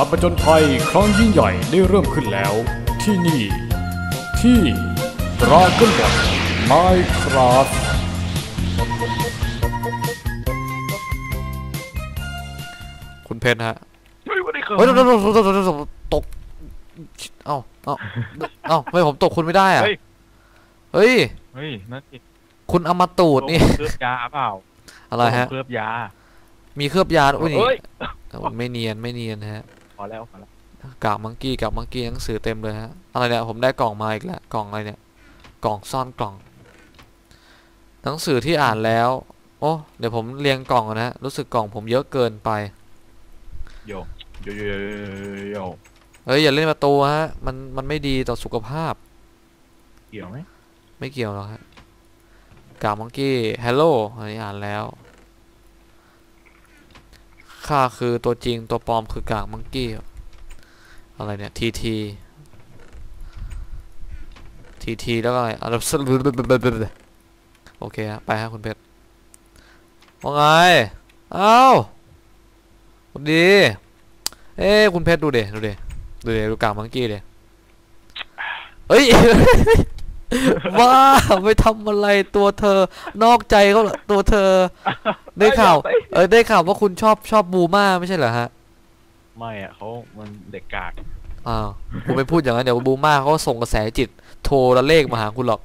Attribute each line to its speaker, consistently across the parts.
Speaker 1: การประจนภัยครั้งยิ่งใหญ่ได้เริ่มขึ้นแล้ว ที่นี่ ที่ Dragon Ball Minecraft
Speaker 2: คุณเพชรฮะ
Speaker 3: เฮ้ยวันนี้คือ
Speaker 2: เฮ้ยตกตกตกตกตกตกเอ้าเอ้าเอ้าไม่ผมตกคุณไม่ได้อะ
Speaker 3: เฮ้ย
Speaker 2: เฮ้ย
Speaker 3: เฮ้ยนั่นสิ
Speaker 2: คุณเอามาตูดนี่
Speaker 3: เคลือบยาเปล่า
Speaker 2: อะไรฮะ
Speaker 3: เคลือบยา
Speaker 2: มีเคลือบยาด้วยนี่
Speaker 3: เฮ้ย
Speaker 2: ไม่เนียนไม่เนียนฮะ
Speaker 3: พอแล้วพอแล้ว
Speaker 2: กากมังกี้กากมังกี้หนังสือเต็มเลยฮะอะไรเนี่ยผมได้กล่องมาอีกแล้วกล่องอะไรเนี่ยกล่องซ่อนกล่อง หนังสือที่อ่านแล้ว โอ้เดี๋ยวผมเรียงกล่องก่อนนะฮะรู้สึกกล่องผมเยอะเกินไป
Speaker 3: โยโยโยโยโย
Speaker 2: เฮ้ยอย่าเล่นประตูฮะมันมันไม่ดีต่อสุขภาพ
Speaker 3: เกี่ยวไหม
Speaker 2: ไม่เกี่ยวหรอกฮะกากมังกี้ฮัลโหลอันนี้อ่านแล้ว ข้าคือตัวจริงตัวปลอมคือกากมังกี้อะไรเนี่ยทีทีทีทีแล้วก็อะไรอะไรโอเคฮะไปฮะคุณเพชรว่าไงเอ้าวดีเอ้คุณเพชรดูเดดูเดดูเดดูกากมังกี้เดเอ้ย ว้าไปทำอะไรตัวเธอนอกใจเขาเหรอตัวเธอ ได้ข่าว
Speaker 3: เอ้ย
Speaker 2: เออได้ข่าวว่าคุณชอบชอบบูมาไม่ใช่เหรอฮะ
Speaker 3: ไม่อะเขามันเด็กกาก
Speaker 2: อ้าวคุณไปพูดอย่างนั้นเดี๋ยวบูมาเขาส่งกระแสจิตโทรละเลขมาหาคุณหรอก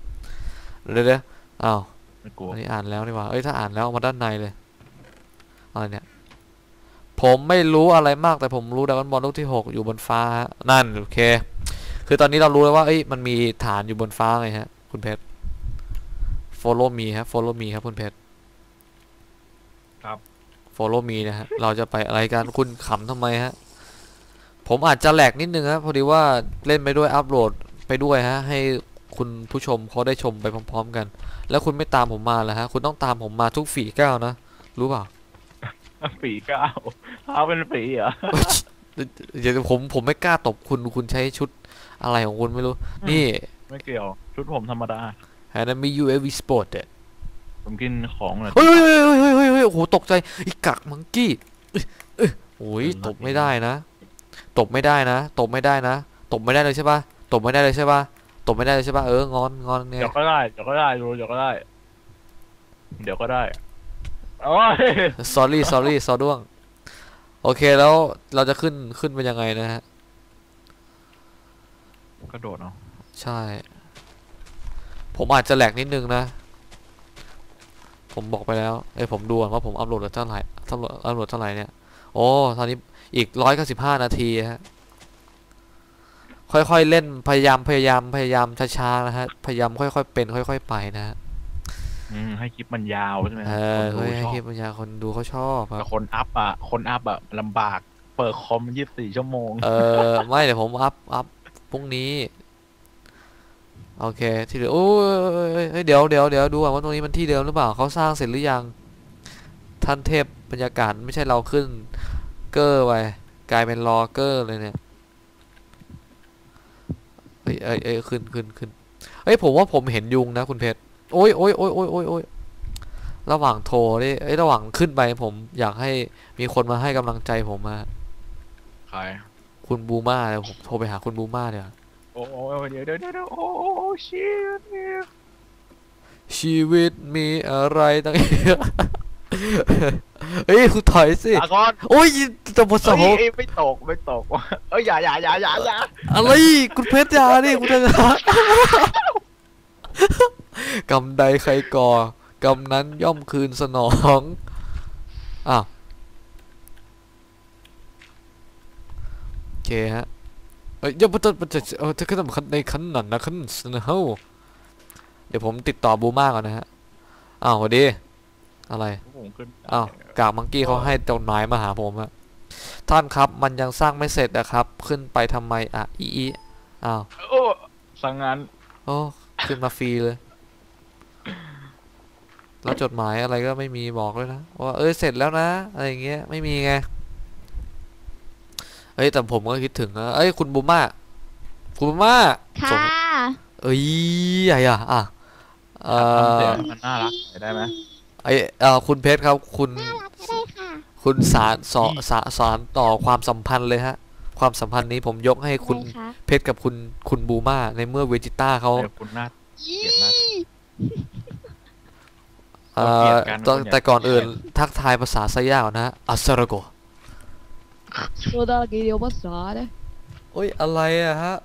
Speaker 2: เดี๋ยวเดี๋ยวอ้าว
Speaker 3: ไม่กลัว
Speaker 2: อันนี้อ่านแล้วนี่หว่าเอ้ยถ้าอ่านแล้วเอามาด้านในเลยอะไรเนี่ยผมไม่รู้อะไรมากแต่ผมรู้ดราก้อนบอลลูกที่หกอยู่บนฟ้าฮะนั่นโอเค คือตอนนี้เรารู้แล้วว่าเอ้ยมันมีฐานอยู่บนฟ้าไงฮะ คุณเพชร follow me ครับ follow me ครับคุณเพชร
Speaker 3: ครับ
Speaker 2: follow me นะฮะ เราจะไปอะไรกันคุณขำทำไมฮะ ผมอาจจะแหลกนิดนึงครับพอดีว่าเล่นไปด้วยอัพโหลดไปด้วยฮะ ให้คุณผู้ชมเขาได้ชมไปพร้อม ๆ กัน แล้วคุณไม่ตามผมมาเหรอฮะ คุณต้องตามผมมาทุกฝีก้าวนะ รู้เปล่า
Speaker 3: ฝีก้าวเท้าเป็นฝีเหรอ
Speaker 2: เดี๋ยวผมผมไม่กล้าตบคุณคุณใช้ชุด อะไรของคุณไม่รู้ นี่
Speaker 3: ไม่เกี่ยว ชุดผมธรรมดา
Speaker 2: ฮานามิ UAV Sport เด็ด
Speaker 3: ผมกินของเหรอ
Speaker 2: เฮ้ยเฮ้ยเฮ้ยเฮ้ยเฮ้ยเฮ้ยโอ้โห ตกใจไอ้กักมังกี้เอ้ยเอ้ยโอ้ยตบไม่ได้นะ ตบไม่ได้นะ ตบไม่ได้นะ ตบไม่ได้เลยใช่ปะตบไม่ได้เลยใช่ปะตบไม่ได้เลยใช่ปะเออ งอนงอนเนี่ย
Speaker 3: เดี๋ยวก็ได้ เดี๋ยวก็ได้ดูเดี๋ยวก็ได้ เดี๋ยวก็ได้โอ้ย
Speaker 2: sorry sorry ซอด้วง โอเคแล้วเราจะขึ้นขึ้นเป็นยังไงนะฮะ
Speaker 3: กระโดดเนาะ
Speaker 2: ใช่ ผมอาจจะแหลกนิดนึงนะ ผมบอกไปแล้วเอ้ยผมดูก่อนว่าผมอัพโหลดเท่าไหร่อัพโหลดอัพโหลดเท่าไหร่เนี่ย โอ้ตอนนี้อีกร้อยเก้าสิบห้านาทีฮะค่อยๆเล่นพยายามพยายามพยายามช้าๆนะฮะพยายามค่อยๆเป็น ค่อย ๆ ไปนะฮะ
Speaker 3: อืมให้คลิปมันยาวใช่ไหม
Speaker 2: เออ
Speaker 3: คน
Speaker 2: เฮ้ย
Speaker 3: ดูช
Speaker 2: ให้
Speaker 3: อบ
Speaker 2: คลิปปัญญาคนดูเขาชอบค
Speaker 3: แต่
Speaker 2: รับ
Speaker 3: คนอัพอะ คนอัพอะลำบาก เปิดคอมยี่สิบสี่ชั่วโมง
Speaker 2: เออไม่เดี๋ยวผมอัพอัพ พรุ่งนี้ โอเค ที่เหลือโอ้ยเดี๋ยวเดี๋ยวเดี๋ยวดูว่าตรงนี้มันที่เดิมหรือเปล่าเขาสร้างเสร็จหรือยัง ท่านเทพบรรยากาศไม่ใช่เราขึ้น เกอร์ไปกลายเป็นรอเกอร์เลยเนี่ยเอ้ยเอ้ยเอ้ยขึ้นขึ้นขึ้นเอ้ยผมว่าผมเห็นยุงนะคุณเพชรโอ้ยโอ้ยโอ้ยโอ้ยโอ้ยโอ้ยระหว่างโทรนี่เอ้ยระหว่างขึ้นไปผมอยากให้มีคนมาให้กำลังใจผมมา
Speaker 3: ใคร
Speaker 2: คุณบูมาเดี๋ยวผมโทรไปหาคุณบูมาเดี๋ยว
Speaker 3: โอ้โอ้เดี๋ยวเดี๋ยวเดี๋ยวโอ้โอ้โอ้ชิตเนี่ย
Speaker 2: ชีวิตมีอะไรตั้งเยอะเฮ้ยคุณถอยสิ
Speaker 3: ตาก่อน
Speaker 2: โอ้ยจะหมดสม
Speaker 3: เฮ้
Speaker 2: อยง
Speaker 3: เอ้ยไม่ตกไม่ตกเอ้ยอย่าอย่าอย่าอย่าอย่า
Speaker 2: อะไรคุณเพชรยาดิคุณจะกำใดใครก่อกำนั้นย่อมคืนสนอง อ้าวโอเค ฮะเอ้ยอย่ามาตัดมาตัดเออถ้าขึ้นสำคัญในขั้นนั้นนะขั้นสนเฮาเดี๋ยวผมติดต่อบูมาก่อนนะฮะอ้าวสวัสดี อะไร
Speaker 3: ผมขึ้น
Speaker 2: อ้าวกากมังกี้เขาให้จดหมายมาหาผมอะท่านครับมันยังสร้างไม่เสร็จนะครับ ขึ้นไปทำไมอะอีอีอ้าว
Speaker 3: โอ้สังงาน
Speaker 2: โอ้ขึ้นมาฟรีเลยแล้วจดหมายอะไรก็ไม่มีบอกเลยนะว่าเอ้ยเสร็จแล้วนะอะไรอย่างเงี้ยไม่มีไง เอ้ยแต่ผมก็คิดถึงนะเอ้ยคุณบูม่าคุณบูม่า
Speaker 4: ค่ะ
Speaker 2: ส่งเอ้ยอะไรอะอะเอ่
Speaker 3: ทำเสีย
Speaker 2: อง
Speaker 3: ให้มันน่ารักได้ไหม
Speaker 2: ไอเอ่อคุณเพชรครับ คุณ
Speaker 4: น่ารักก็ได้ค่ะ
Speaker 2: คุณสารสอสาสารต่อความสัมพันธ์เลยฮะ ความสัมพันธ์นี้ผมยกให้คุณ
Speaker 4: อะไรคะ
Speaker 2: เพชรกับคุณคุณบูมาในเมื่อเวจิต้าเขา
Speaker 3: เดี๋ยวคุณน่าเกลียดมาก
Speaker 2: เอ่อ
Speaker 3: เราเกลียดกัน
Speaker 2: ตอน
Speaker 3: คนเนี่ย
Speaker 2: แต่ก่อนอื่นทักทายภาษาไซย่าก่อนนะฮะอัสราโก
Speaker 4: ตัวดากีเดียวภาษาเนี่ย
Speaker 2: โอ้ยอะไรอะฮะ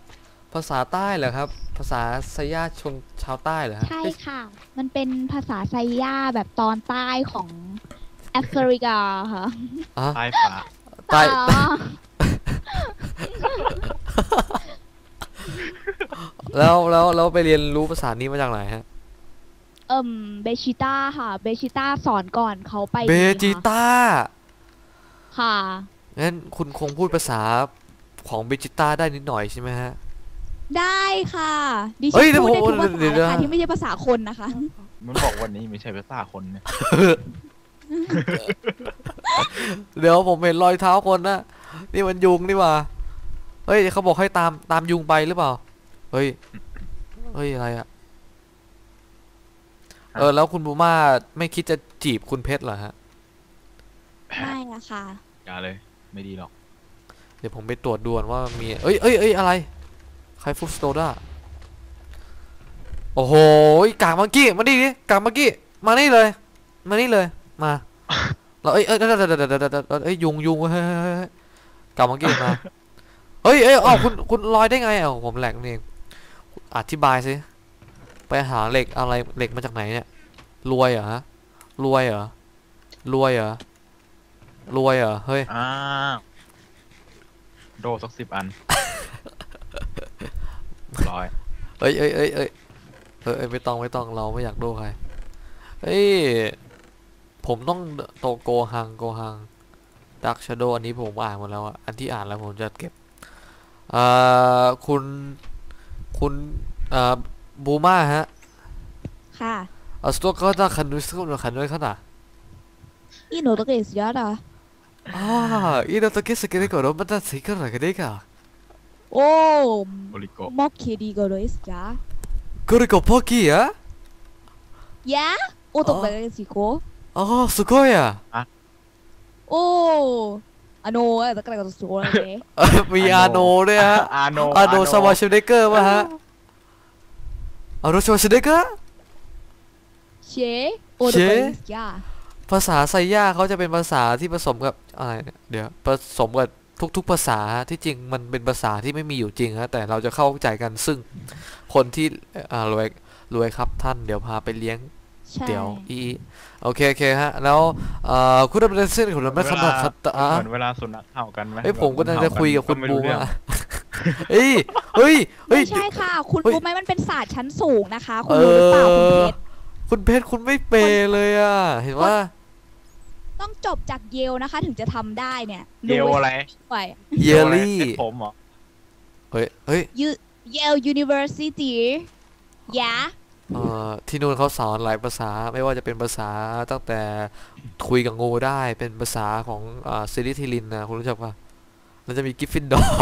Speaker 2: ภาษาใต้เหรอครับ ภาษาไซย่าชนชาวใต้เหรอฮะ
Speaker 4: ใช่
Speaker 2: เอ้ย
Speaker 4: ค่ะ มันเป็นภาษาไซย่าแบบตอนใต้ของแอฟริกาค่ะ
Speaker 2: อะ
Speaker 3: ใต้ฝา
Speaker 2: ใต้
Speaker 4: อ๋อ
Speaker 2: แล้วแล้วแล้วไปเรียนรู้ภาษานี้มาจากไหนฮะ
Speaker 4: เอิ่มเบชิต้าค่ะ เบชิต้าสอนก่อนเขาไป
Speaker 2: เบ
Speaker 4: นี่
Speaker 2: จิ
Speaker 4: ค่ะ
Speaker 2: ต้า
Speaker 4: ค่ะ
Speaker 2: งั้นคุณคงพูดภาษาของเบจิต้าได้นิดหน่อยใช่ไหมฮะ
Speaker 4: ได้ค่ะ ดิ
Speaker 2: เฮ้
Speaker 4: ฉัน
Speaker 2: ย
Speaker 4: พูดได้ทุก
Speaker 2: เดี๋ยว
Speaker 4: ภาษา
Speaker 2: เดี๋ยว
Speaker 4: เลยค่ะ
Speaker 2: เดี๋ยว
Speaker 4: ที่ไม่ใช่ภาษาคนนะคะ
Speaker 3: มันบอกวันนี้ไม่ใช่ภาษาคนเนี่ย
Speaker 2: เดี๋ยวผมเห็นรอยเท้าคนนะนี่มันยุงนี่หว่าเฮ้ยเขาบอกให้ตามตามยุงไปหรือเปล่า เฮ้ย เฮ้ยอะไรอะเออแล้วคุณบูมาไม่คิดจะจีบคุณเพชรเหรอฮะ
Speaker 4: ไม่ละค่ะ
Speaker 3: อย่าเลย ไม่ดีหรอก
Speaker 2: เดี๋ยวผมไปตรวจด่วนว่ามี เอ้ยเอ้ยเอ้ยอะไร ใครฟุตสโตด้า โอ้โหกากเมื่อกี้ มาดิดิกากเมื่อกี้ มานี่เลย มานี่เลย มา เราเอ้ยเอ้ยเดี๋ยวเดี๋ยวเดี๋ยวเดี๋ยวเดะเดี๋ยวเอ้ยยุงยุงเฮ้ยกากเมื่อกี้มาเฮ้ยเอ้ยอ๋อคุณ คุณลอยได้ไงอะผมแหลกนี่เอง อธิบายสิ ไปหาเหล็กอะไร เหล็กมาจากไหนเนี่ย รวยเหรอฮะ รวยเหรอ รวยเหรอ รวยเหรอ เฮ้ย
Speaker 3: อ้าวโดสักสิบอัน ร้อย
Speaker 2: เอ้ยเอ้ยเอ้ยเอ้ยเอ้ยเอ้ยไม่ต้องไม่ต้องเราไม่อยากโดนใครเฮ้ยผมต้องโตโกฮังโกฮังดักชโดอันนี้ผมอ่านหมดแล้วอะอันที่อ่านแล้วผมจะเก็บเอ่อคุณคุณเอ่อบูมาฮะ
Speaker 4: ค่ะ
Speaker 2: เอาสตัวก็จะคันด้วยสกุลคันด้วยขนาด
Speaker 4: 아 이러다 계속 내가 롬바
Speaker 2: 다 이거라게 내가 오 koliko 먹기 리거로 있자 koliko poki 야 야 오도 빨개지고 아 수고야 오あのー、
Speaker 4: だか
Speaker 3: らこそ、俺ね。
Speaker 4: いや、あのー、俺や。あのー、あのー、
Speaker 2: サマシュレカーは。あ
Speaker 4: の、サマシュレカーシェーオールバ
Speaker 2: イです。ごいอะ
Speaker 4: โอ้อะโนอะตะเกียบสุโกเลย
Speaker 2: เอ้ยมีอาโนด้วยฮะ
Speaker 3: อาโน
Speaker 2: อาโนสวาเชเดเกอร์ป่ะฮะอาโนสวาเชเดเกอร์
Speaker 4: เชโอตกตะเกียบจ้า
Speaker 2: ภาษาไซย่าเขาจะเป็นภาษาที่ผสมกับอะไรเนี่ยเดี๋ยวผสมกับทุกๆภาษาที่จริงมันเป็นภาษาที่ไม่มีอยู่จริงฮะแต่เราจะเข้าใจกันซึ่งคนที่อ่ารวยรวยครับท่านเดี๋ยวพาไปเลี้ยง
Speaker 4: ใช่
Speaker 2: เดี๋ยวอีอีโอเคโอเคฮะ แล้วเอ่อคุณดำเนินเส้นคุณดำเนินขนาดขัดอะ
Speaker 3: เหมือนเวลาสุนัขเห่ากันไหม
Speaker 2: เฮ้ยผมก็น่าจะคุยกับคุณ
Speaker 3: ไม่
Speaker 2: บู
Speaker 3: รู้เรื่อง
Speaker 2: มาเฮ้ยเฮ้ยเฮ้
Speaker 4: ไม่
Speaker 2: ย
Speaker 4: ใช่ค่ะ คุณ
Speaker 2: เฮ้ย
Speaker 4: รู้ไหมมันเป็นศาสตร์ชั้นสูงนะคะ คุณรู้หรือเปล่าคุณเพชร
Speaker 2: คุณเพชรคุณไม่เปย์เลยอะ เห็นว่า
Speaker 4: ต้องจบจากเยลนะคะ ถึงจะทำได้เนี่ย
Speaker 3: เยลอะไร
Speaker 4: ไป
Speaker 2: เยลลี่
Speaker 3: เส้นผมเหรอ
Speaker 2: เฮ้ยเฮ้ย
Speaker 4: ยูเยล University ยะ
Speaker 2: เอ่อที่นู่นเขาสอนหลายภาษาไม่ว่าจะเป็นภาษาตั้งแต่คุยกับงูได้เป็นภาษาของอ่าซิลิทิลินนะคุณรู้จักปะแล้วจะมีกิฟฟินดอร์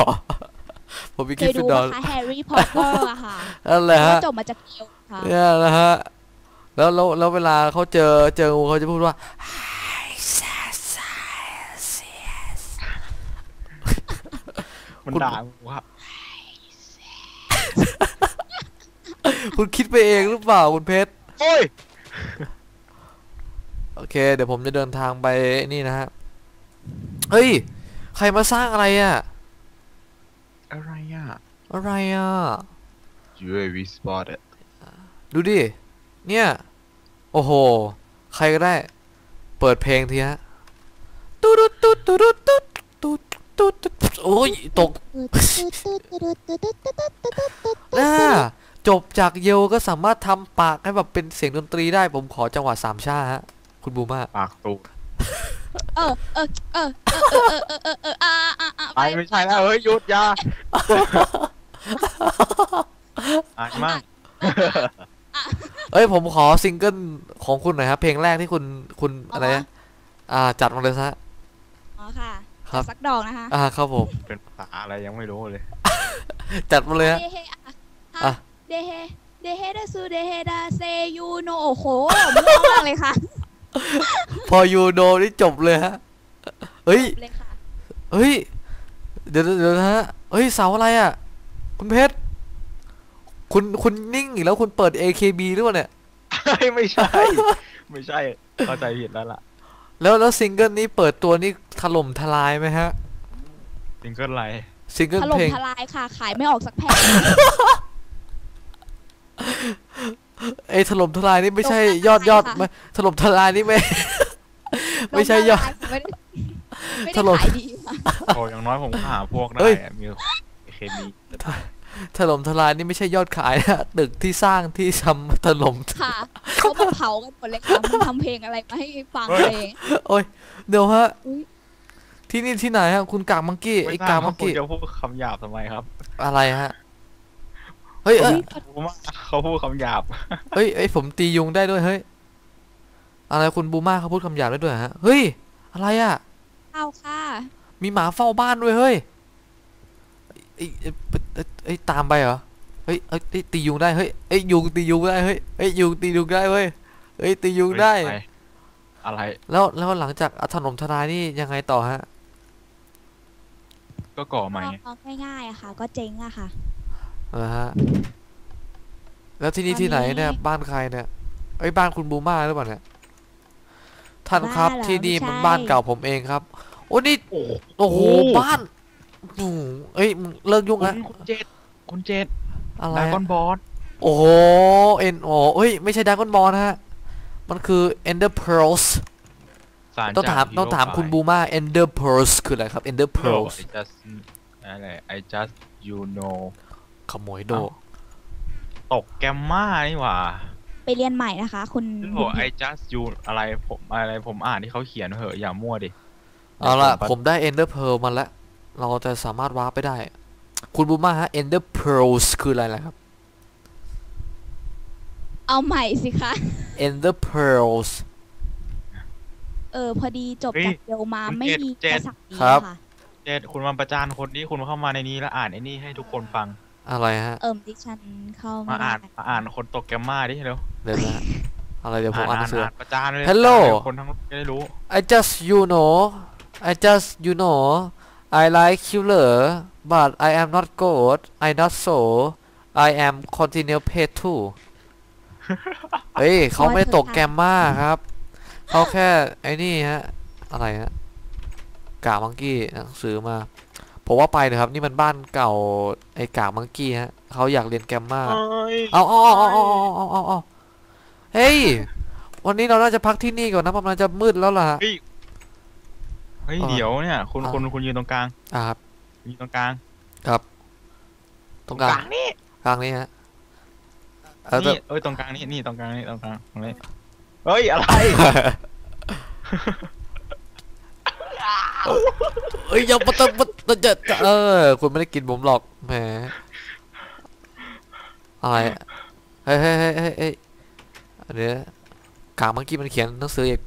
Speaker 2: ผมมี
Speaker 4: เค
Speaker 2: กิฟ
Speaker 4: ย
Speaker 2: ฟิ
Speaker 4: ดู
Speaker 2: นดอ
Speaker 4: นะ
Speaker 2: ร์
Speaker 4: คะแฮร์รี่พอตเตอร์อะค่ะ
Speaker 2: นั่นแหละ
Speaker 4: เขา
Speaker 2: ฮะ
Speaker 4: จบมาจากเยลค่ะ
Speaker 2: เนี่ยนะฮะแล้วแล้วแล้วเวลาเขาเจอเจองูเขาจะพูดว่า
Speaker 3: มันด่ากู
Speaker 2: คุณคิดไปเองหรือเปล่าคุณเพชร
Speaker 3: โอ้ย
Speaker 2: โอเค เดี๋ยวผมจะเดินทางไปนี่นะฮะ เฮ้ย ใครมาสร้างอะไรอะ
Speaker 3: อะไรอะ
Speaker 2: อะไรอะ
Speaker 3: UAV spotted
Speaker 2: ดูดิ เนี่ย โอ้โห ใครก็ได้ เปิดเพลงทีฮะ ตุ๊ดตุ๊ดตุ๊ดตุ๊ดตุ๊ดตุ๊ดตุ๊ด โอ้ยตกน่าจบจากเยลก็สามารถทำปากให้แบบเป็นเสียงดนตรีได้ผมขอจังหวะสามชาฮะ คุณบูมา
Speaker 3: ปากตูด
Speaker 4: เออเออเออเออเออเออเออเอออ่าอ่าอ่า
Speaker 3: ไปไม่ใช่แล้วเฮ้ยหยุดอยาอายมาก
Speaker 2: เอ้ยผมขอซิงเกิลของคุณหน่อยครับเพลงแรกที่คุณคุณอะไรนะอ่าจัดมาเลยซะ
Speaker 4: อ๋อค่ะ
Speaker 2: ครับ
Speaker 4: สักดอกนะคะ
Speaker 2: อ่าครับผม
Speaker 3: เป็นภาษาอะไรยังไม่รู้เลย
Speaker 2: จัดมาเลยฮะ
Speaker 4: เดเฮอะ
Speaker 2: อะ
Speaker 4: เดเฮเดเฮดาซูเดเฮดาเซยูโนโอ้โหมั่วมากเลยค่ะ
Speaker 2: พอยูโดนี่จบเลยฮะ เฮ้ย
Speaker 4: เลยค่ะ
Speaker 2: เฮ้ย เดี๋ยวเดี๋ยวนะฮะ เฮ้ยเสาอะไรอะ คุณเพชร คุณคุณนิ่งอีกแล้วคุณเปิด AKB หรือเปล่าเนี่ย
Speaker 3: ไม่ใช่ ไม่ใช่เข้าใจผิดแล้วล่ะ
Speaker 2: แล้วแล้วซิงเกิลนี้เปิดตัวนี่ถล่มทลายไหมฮะ
Speaker 3: ซิงเกิลอะไร
Speaker 2: ซิงเกิล
Speaker 4: ถล่
Speaker 2: เพ
Speaker 4: ม
Speaker 2: ลง
Speaker 4: ทลายค่ะ ขายไม่ออกสักแผ่น
Speaker 2: ไอ้ถล่มทลายนี่ไม่ใช่
Speaker 4: ถล่มทลาย
Speaker 2: ยอดยอด
Speaker 4: ค่ะ
Speaker 2: ไม่ถล่มทลายนี่ไม่ ไม่ใช่ยอด
Speaker 4: ไม่ได้ไม่
Speaker 2: ถ
Speaker 4: ได้
Speaker 2: ล่ม
Speaker 4: ขายดีค่ะ
Speaker 3: โอ้อย่างน้อยผมก็หาพวกได้
Speaker 2: เฮ้ย
Speaker 3: อะมีเคมี
Speaker 2: ถล่มทลายนี่ไม่ใช่ยอดขายนะตึกที่สร้างที่ทำถล่ม
Speaker 4: ค่ะเขามาเผากันหมดเลยค่ะมึงทำเพลงอะไรมาให้ฟังเพลง
Speaker 2: โอ้ยเดี๋ยวฮะ
Speaker 4: อุ๊ย
Speaker 2: ที่นี่ที่ไหนฮะคุณกากมังกี้
Speaker 3: ไม่
Speaker 2: ไอ้
Speaker 3: ทรากาบ
Speaker 2: มั
Speaker 3: ว่างคุณ
Speaker 2: กี้
Speaker 3: จะพูดคำหยาบทำไมครับ
Speaker 2: อะไรฮะเฮ้ยเอ้ย
Speaker 3: ผมว่าเขาพูดคำหยาบ
Speaker 2: เฮ้ยเอ้ยผมตียุงได้ด้วยเฮ้ยอะไรคุณบูมาเขาพูดคำหยาบได้ด้วยเหรอฮะเฮ้ยอะไรอะ
Speaker 4: เอาค่ะ
Speaker 2: มีหมาเฝ้าบ้านด้วยเฮ้ย ไอ้ไอ้ไอ้ไอ้ยตามไปเหรอเฮ้ยเอ้ยเอ้ยตียุงได้เฮ้ยเอ้ยยุงตียุงได้เฮ้ยเอ้ยยุงตียุงได้เว้ยเฮ้ยตียุงได้
Speaker 3: เฮ้ยอะไร
Speaker 2: แล้วแล้วหลังจากถล่มทลายนี่ยังไงต่อฮะ
Speaker 3: ก็ก่อใหม่
Speaker 4: ก็ง่ายๆอะค่ะ ก็เจ๊งอะค่ะ
Speaker 2: เออฮะแล้วที่นี่
Speaker 4: ตอน
Speaker 2: ที่ไหนเนี่ย
Speaker 4: นี้
Speaker 2: บ้านใครเนี่ยไอ้ยบ้านคุณบูมาหรือเปล่าเนี่ยท่านครับ
Speaker 4: บ้านเหรอ
Speaker 2: ที่นี่
Speaker 4: ไม่ใช่
Speaker 2: มันบ้านเก่าผมเองครับ โอ้นี่
Speaker 3: โอ้
Speaker 2: โอ้โหบ้าน โอ้โหเอ้ยมึงเลิกยุ่ง
Speaker 3: คุ
Speaker 2: นะ
Speaker 3: ณคุณเจดคุณเจด
Speaker 2: อะไร
Speaker 3: ดรา
Speaker 2: อะ
Speaker 3: ก้อนบอส
Speaker 2: โอ้โหเอ็นโอเอ้ยไม่ใช่ด a กอนบอลนะฮะ มันคือ Ender Pearls
Speaker 3: สาร
Speaker 2: ต้องถาม
Speaker 3: จก
Speaker 2: ต้องถาม
Speaker 3: Hero
Speaker 2: คุณบูมา Ender Pearls คืออะไรครับ Ender
Speaker 3: Five
Speaker 2: Pearls
Speaker 3: I just อะไร I just you know
Speaker 2: ขโมยโด
Speaker 3: อ้าวตกแกมมานี่หว่า
Speaker 4: ไปเรียนใหม่นะคะ คุณ
Speaker 3: โอ้ I just you อะไรผมอะไรผมอ่านที่เขาเขียนเหอะอย่ามั่วดิ
Speaker 2: เอาละ
Speaker 3: ดี๋ยว
Speaker 2: ผมได้ Ender Pearl มาแล้ว เราจะสามารถว้าร์ปไปได้ คุณบูมาฮะ Ender Pearls คืออะไรล่ะครับ
Speaker 4: เอาใหม่สิคะ
Speaker 2: Ender Pearls
Speaker 4: เออ พอดีจบ
Speaker 3: เฮ้ย
Speaker 4: จากเดลมา
Speaker 3: คุณ
Speaker 4: ไม่
Speaker 3: เจด
Speaker 4: มี
Speaker 3: เจ
Speaker 4: ก
Speaker 3: ด
Speaker 4: ระสักดี
Speaker 2: ครับ
Speaker 4: ค่ะ
Speaker 3: เจดคุณมาประจานคนนี้คุณเข้ามาในนี้แล้วอ่านไอ้นี่ให้ทุกคนฟัง
Speaker 2: อะไรฮะ
Speaker 4: เอิมดิฉันเข้า
Speaker 3: มา
Speaker 4: ไม่ได้
Speaker 3: อ่านมาอ่านคนตกแกมมาดิเร็ว
Speaker 2: เดี๋ยวนะอะไรเดี๋ยวผมอ่านหนังสือ
Speaker 3: ประจานเลย
Speaker 2: Hello
Speaker 3: เดี๋ยวคนทั้งโลกจะได้รู้
Speaker 2: I just you know I just you know I like killer but I am not gold I not so I am continue pay too เฮ้ยเขาไม่ตกแกมมาครับ เขาแค่ไอ้นี่ฮะ อะไรฮะกามังกี้หนังสือมา ผมว่าไปเถอะครับ นี่มันบ้านเก่าไอ้กามังกี้ฮะเขาอยากเรียนแกมมาเอาเอาเอาเอาเอาเอาเฮ้ย วันนี้เราน่าจะพักที่นี่ก่อนนะประมาณจะมืดแล้วล่ะ
Speaker 3: เฮ้ย
Speaker 2: อ่า
Speaker 3: เดี๋ยวเนี่ยคุณ
Speaker 2: อ่า
Speaker 3: คุณคุณยืนตรงกลาง
Speaker 2: อ่าครับ
Speaker 3: ยืนตรงกลาง
Speaker 2: ตรงกลาง
Speaker 3: นี่
Speaker 2: กลางนี้ฮะเออแต่
Speaker 3: นี่เอ้ยตรงกลางนี่นี่ตรงกลางนี่ตรงกลางตรงนี้เฮ้ยอะไร
Speaker 2: เอ้ยอยังปะตะปะตะจะจะเออคุณไม่ได้กินผมหรอกแหมอะไรอะเฮ้ยเฮ้ยเฮ้ยเฮ้ยเฮ้ยเดี๋ยวกลางเมื่อกี้มันเขียนหนังสืออีก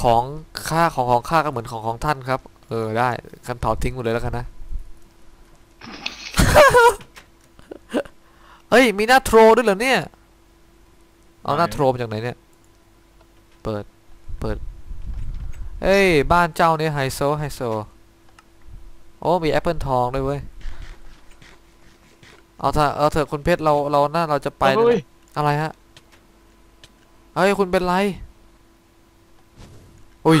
Speaker 2: ของ ค่าของของค่าก็เหมือนของของท่านครับ เออได้กันเผาทิ้งหมดเลยแล้วกันนะ เฮ้ย มีหน้าโทรด้วยเหรอเนี่ย เอาหน้า
Speaker 3: ไหน
Speaker 2: โทรมาจากไหนเนี่ย เปิด เปิดเฮ้ย บ้านเจ้าเนี่ยไฮโซไฮโซ โอ้ มีแอปเปิลทองด้วยเว้ย เอาเถอะเอาเถอะคุณเพชรเราเราหน้าเราจะไปแล้ว
Speaker 3: เฮ้ย
Speaker 2: นะอะไรฮะ เฮ้ย คุณเป็นไร อุ้ย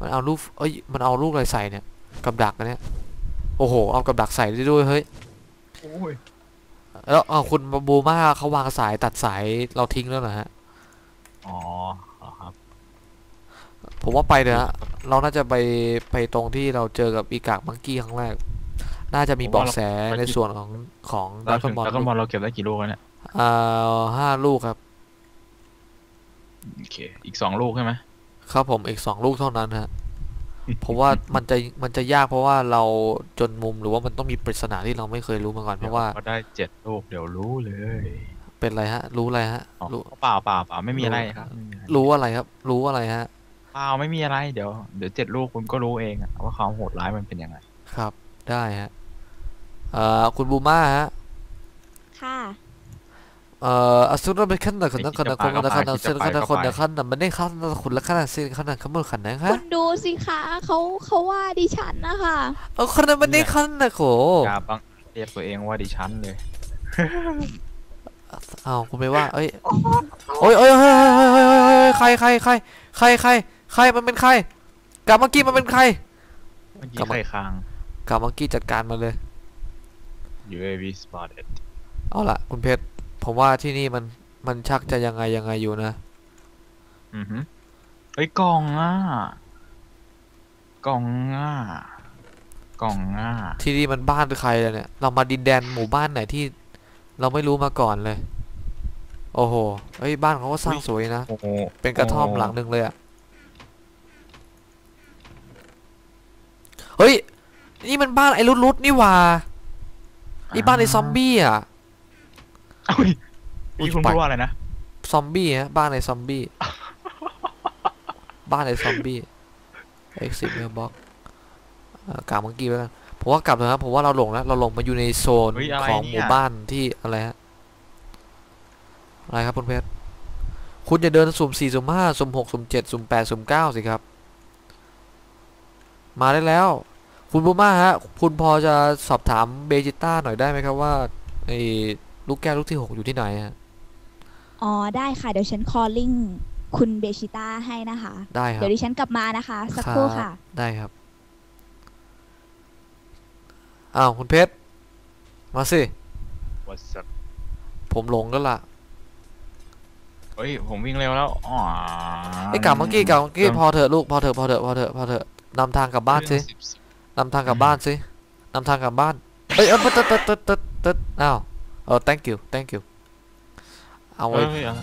Speaker 2: มันเอาลูกเอ้ย มันเอาลูกอะไรใส่เนี่ย กับดักอันเนี้ยโอ้โห เอากับดักใส่ได้ด้วยเฮ้ย
Speaker 3: โอ้ย
Speaker 2: แล้วเอาคุณบูมาเขาวางสายตัดสายเราทิ้งแล้วเหรอฮะ
Speaker 3: อ๋อเหรอครับ
Speaker 2: ผมว่าไปเถอะฮะเราน่าจะไปไปตรงที่เราเจอกับอีกากมังกี้ครั้งแรก น่าจะมีเบอกแสในส่วนของของ
Speaker 3: แล้
Speaker 2: ดั
Speaker 3: ว
Speaker 2: กบอล
Speaker 3: แล้วก็บอลเราเก็บได้กี่ลูกแล้วเนี่ย
Speaker 2: อ่าห้าลูกครับ
Speaker 3: โอเค อีกสองลูกใช่ไหม
Speaker 2: ครับผมอีกสองลูกเท่านั้นฮะเพราะว่ามันจะมันจะยากเพราะว่าเราจนมุมหรือว่ามันต้องมีปริศนาที่เราไม่เคยรู้มาก่อนเพราะว่า
Speaker 3: ก็ได้เจ็ดลูกเดี๋ยวรู้เลย
Speaker 2: เป็นอะไรฮะ รู้อะไรฮะ
Speaker 3: อ๋อ
Speaker 2: รู้
Speaker 3: เปล่าเปล่าเปล่าไม่มีอะไรครับไม่มีอะไร
Speaker 2: รู้อะไรครับ รู้อะไรฮะ
Speaker 3: เปล่าไม่มีอะไรเดี๋ยวเดี๋ยวเจ็ดลูกคุณก็รู้เองอะว่าความโหดร้ายมันเป็นยังไง
Speaker 2: ครับ ได้ฮะเอ่อคุณบูมาฮะ
Speaker 4: ค่ะ
Speaker 2: เอ่ออสุรเป็นขั้นหนึ่งคนนั้นคนนั้นคนนั้นคนนั้นคนนั้นคนนั้นคนนั้นมันได้ขั้นคนละขั้นสิ่งขั้นนั้นขั้นบนขั้นนั้นฮะ
Speaker 4: คุณดูสิคะเขาเขาว่าดิฉันนะคะ
Speaker 2: เออคนนั้นมันได้ขั้นนะโข
Speaker 3: อย่าบังเรียกตัวเองว่าดิฉันเลย
Speaker 2: อ้าวคุณไม่ว่า เอ้ยโอ้ยโอ้ยเฮ้ยเฮ้ยเฮ้ยเฮ้ยเฮ้ยใครใครใครใครใครใครมันเป็นใครกามังกี้มันเป็นใคร
Speaker 3: เมื่อกี้
Speaker 2: กลับมา
Speaker 3: ใครค้าง
Speaker 2: กามังกี้จัดการมาเลย
Speaker 3: UAV spotted
Speaker 2: เอาละคุณเพชร ผมว่าที่นี่มันมันชักจะยังไงยังไงอยู่นะ
Speaker 3: อือฮึเฮ้ยกล่องอะกล่องอะกล่องอะ
Speaker 2: ที่นี่มันบ้านใครเลยเนี่ย เรามาดินแดนหมู่บ้านไหนที่ เราไม่รู้มาก่อนเลย โอ้โหเฮ้ยบ้านเขาก็สร้างสวยนะ
Speaker 3: โอ้โห
Speaker 2: เป็นกระท่อมหลังหนึ่งเลยอะเฮ้ย นี่มันบ้านไอ้รุดๆนี่หว่านี่บ้านไอ้ซอมบี้อะ
Speaker 3: เอ้ยนี่คุณพูดว่าอะไรนะ
Speaker 2: ซอมบี้ฮะบ้านไอ้ซอมบี้ บ้านไอ้ซอมบี้ exit mailbox อ่ากลางมังกี้ไว้กันผมว่ากลับเถอะครับผมว่าเราหลงแล้ว เราหลงมาอยู่ในโซน
Speaker 3: เฮ้ยอะไร
Speaker 2: ของห
Speaker 3: เนี่
Speaker 2: มู่
Speaker 3: ย
Speaker 2: บ้านที่อะไรฮะ อะไรครับคุณเพชร คุณจะเดินสุ่มสี่สุ่มห้าสุ่มหกสุ่มเจ็ดสุ่มแปดสุ่มเก้าสิครับ มาได้แล้ว คุณบูมาฮะ คุณพอจะสอบถามเบจิต้าหน่อยได้ไหมครับว่าไอ้ ลูกแก้วลูกที่หกอยู่ที่ไหนฮะ
Speaker 4: อ๋อได้ค่ะ เดี๋ยวฉัน calling คุณเบชิต้าให้นะคะ
Speaker 2: ได้ครับ
Speaker 4: เดี๋ยวดิฉันกลับมานะคะ สักครู่ค่ะ
Speaker 2: ได้ครับอ้าวคุณเพชรมาสิ
Speaker 3: What's up
Speaker 2: ผมหลงกันละ
Speaker 3: เฮ้ยผมวิ่งเร็วแล้วอ๋อ
Speaker 2: ไอ้ยกลับเมื่อกี้กลับเมื่อกี้
Speaker 3: เริ่ม
Speaker 2: พอเถอะลูกพอเถอะพอเถอะพอเถอะพอเถอะนำทางกลับบ้านสิ
Speaker 3: สิบสิบ
Speaker 2: นำทางกลับบ้านสินำทางกลับบ้านเอ้ยเออตึ๊ดตึ๊ดตึ๊ดตึ๊ดตึ๊ดอ้าว เออ thank you thank you เอา
Speaker 3: เฮ้
Speaker 2: ไว้
Speaker 3: ยอะไร